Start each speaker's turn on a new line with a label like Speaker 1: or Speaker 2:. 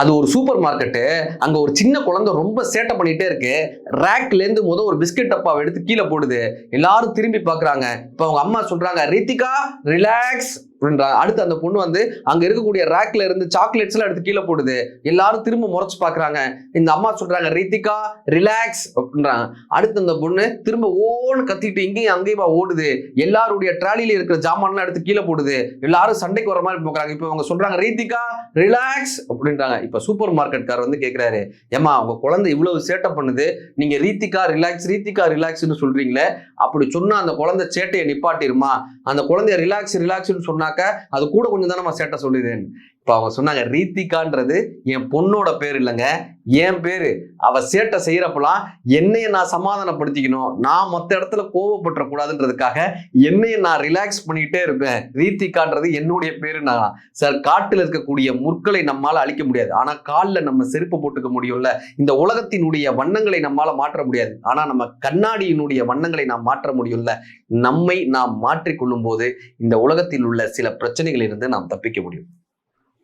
Speaker 1: அது ஒரு super market அங்கே ஒரு சின்ன குழந்தை ரொம்ப சேட்டை பண்ணிகிட்டே இருக்கு. ரேக்லேருந்து முத ஒரு பிஸ்கட் டப்பாவை எடுத்து கீழே போடுது. எல்லாரும் திரும்பி பார்க்குறாங்க. இப்போ அவங்க அம்மா சொல்கிறாங்க ரித்திகா ரிலாக்ஸ். அப்படின்றாங்க அடுத்து அந்த பொண்ணு வந்து அங்க இருக்கக்கூடிய ரேக்ல இருந்து சாக்லேட்ஸ் எல்லாம் எடுத்து கீழே போடுது. எல்லாரும் திரும்ப முறைச்சு பாக்குறாங்க. இந்த அம்மா சொல்றாங்க ரித்திகா ரிலாக்ஸ் அப்படின்றாங்க. அடுத்து அந்த பொண்ணு திரும்ப ஓன்னு கத்திட்டு இங்கேயும் அங்கேயுமா ஓடுது. எல்லாருடைய ட்ராலியில இருக்கிற ஜாமான்லாம் எடுத்து கீழே போடுது. எல்லாரும் சண்டைக்கு வர மாதிரி போக்குறாங்க. இப்போ அவங்க சொல்றாங்க ரீதிகா ரிலாக்ஸ் அப்படின்றாங்க. இப்போ சூப்பர் மார்க்கெட்கார் வந்து கேட்குறாரு ஏமா உங்க குழந்தை இவ்வளவு சேட்டை பண்ணுது. நீங்க ரீத்திகா ரிலாக்ஸ் ரீத்திகா ரிலாக்ஸ்னு சொல்றீங்களே. அப்படி சொன்னா அந்த குழந்தை சேட்டையை நிப்பாட்டிருமா? அந்த குழந்தைய ரிலாக்ஸ் ரிலாக்ஸ்னு சொன்னாக்க அது கூட கொஞ்சம் தானே சேட்டை சொல்லுதுன்னு. இப்போ அவங்க சொன்னாங்க ரீத்திகான்றது என் பொண்ணோட பேர் இல்லைங்க. என் பேர். அவ சேட்டை செய்யறப்பலாம் என்னையை நான் சமாதானப்படுத்திக்கணும். நான் மற்ற இடத்துல கோவப்பட்டுறக்கூடாதுன்றதுக்காக என்னையை நான் ரிலாக்ஸ் பண்ணிக்கிட்டே இருப்பேன். ரீத்திகான்றது என்னுடைய பேரு நான். சார் காட்டில் இருக்கக்கூடிய முற்களை நம்மால் அழிக்க முடியாது. ஆனால் காலில் நம்ம செருப்பு போட்டுக்க முடியும்ல. இந்த உலகத்தினுடைய வண்ணங்களை நம்மால் மாற்ற முடியாது. ஆனால் நம்ம கண்ணாடியினுடைய வண்ணங்களை நாம் மாற்ற முடியும்ல. நம்மை நாம் மாற்றிக்கொள்ளும் போது இந்த உலகத்தில் உள்ள சில பிரச்சனைகளிலிருந்து நாம் தப்பிக்க முடியும்.